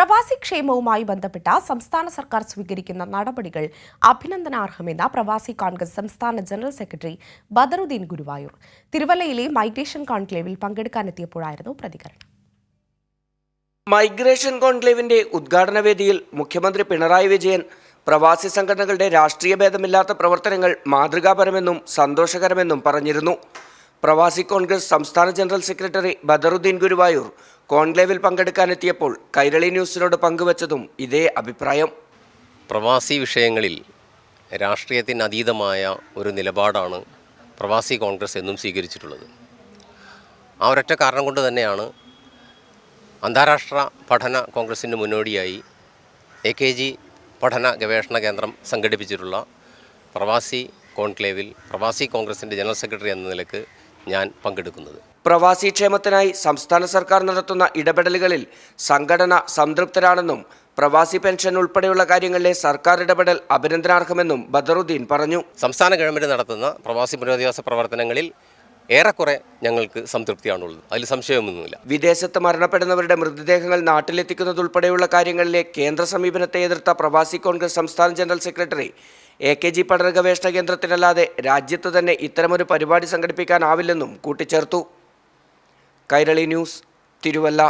പ്രവാസി ക്ഷേമവുമായി ബന്ധപ്പെട്ട സംസ്ഥാന സർക്കാർ സ്വീകരിക്കുന്ന നടപടികൾ അഭിനന്ദനാർഹമെന്ന് പ്രവാസി കോൺഗ്രസ് സംസ്ഥാന ജനറൽ സെക്രട്ടറി ബദറുദ്ദീൻ ഗുരുവായൂർ. തിരുവല്ലയിലെ മൈഗ്രേഷൻ കോൺക്ലേവിൽ പങ്കെടുക്കാനെത്തിയപ്പോഴായിരുന്നു പ്രതികരണം. മൈഗ്രേഷൻ കോൺക്ലേവിന്റെ ഉദ്ഘാടന വേദിയിൽ മുഖ്യമന്ത്രി പിണറായി വിജയൻ പ്രവാസി സംഘടനകളുടെ രാഷ്ട്രീയ ഭേദമില്ലാത്ത പ്രവർത്തനങ്ങൾ മാതൃകാപരമെന്നും സന്തോഷകരമെന്നും പറഞ്ഞിരുന്നു. പ്രവാസി കോൺഗ്രസ് സംസ്ഥാന ജനറൽ സെക്രട്ടറി ബദറുദ്ദീൻ ഗുരുവായൂർ കോൺക്ലേവിൽ പങ്കെടുക്കാനെത്തിയപ്പോൾ കൈരളി ന്യൂസിനോട് പങ്കുവച്ചതും ഇതേ അഭിപ്രായം. പ്രവാസി വിഷയങ്ങളിൽ രാഷ്ട്രീയത്തിന് അതീതമായ ഒരു നിലപാടാണ് പ്രവാസി കോൺഗ്രസ് എന്നും സ്വീകരിച്ചിട്ടുള്ളത്. ആ ഒരൊറ്റ കാരണം കൊണ്ട് തന്നെയാണ് അന്താരാഷ്ട്ര പഠന കോൺഗ്രസിന് മുന്നോടിയായി എ കെ ജി പഠന ഗവേഷണ കേന്ദ്രം സംഘടിപ്പിച്ചിട്ടുള്ള പ്രവാസി കോൺക്ലേവിൽ പ്രവാസി കോൺഗ്രസിന്റെ ജനറൽ സെക്രട്ടറി എന്ന നിലയ്ക്ക് ഞാൻ പങ്കെടുക്കുന്നത്. പ്രവാസി ക്ഷേമത്തിനായി സംസ്ഥാന സർക്കാർ നടത്തുന്ന ഇടപെടലുകളിൽ സംഘടന സംതൃപ്തരാണെന്നും പ്രവാസി പെൻഷൻ ഉൾപ്പെടെയുള്ള കാര്യങ്ങളിലെ സർക്കാർ ഇടപെടൽ അഭിനന്ദനാർഹമെന്നും ബദറുദ്ദീൻ പറഞ്ഞു. സംസ്ഥാന ഗവൺമെന്റ് നടത്തുന്ന പ്രവാസി പുനരധിവാസ പ്രവർത്തനങ്ങളിൽ ഏറെക്കുറെ ഞങ്ങൾക്ക് സംതൃപ്തിയാണുള്ളത്. അതിൽ സംശയമൊന്നുമില്ല. വിദേശത്ത് മരണപ്പെടുന്നവരുടെ മൃതദേഹങ്ങൾ നാട്ടിലെത്തിക്കുന്നതുൾപ്പെടെയുള്ള കാര്യങ്ങളിലെ കേന്ദ്ര സമീപനത്തെ എതിർത്ത പ്രവാസി കോൺഗ്രസ് സംസ്ഥാന general secretary A K G പഠന ഗവേഷണ കേന്ദ്രത്തിനല്ലാതെ രാജ്യത്ത് തന്നെ ഇത്തരമൊരു പരിപാടി സംഘടിപ്പിക്കാനാവില്ലെന്നും കൂട്ടിച്ചേർത്തു. കൈരളി ന്യൂസ് തിരുവല്ല.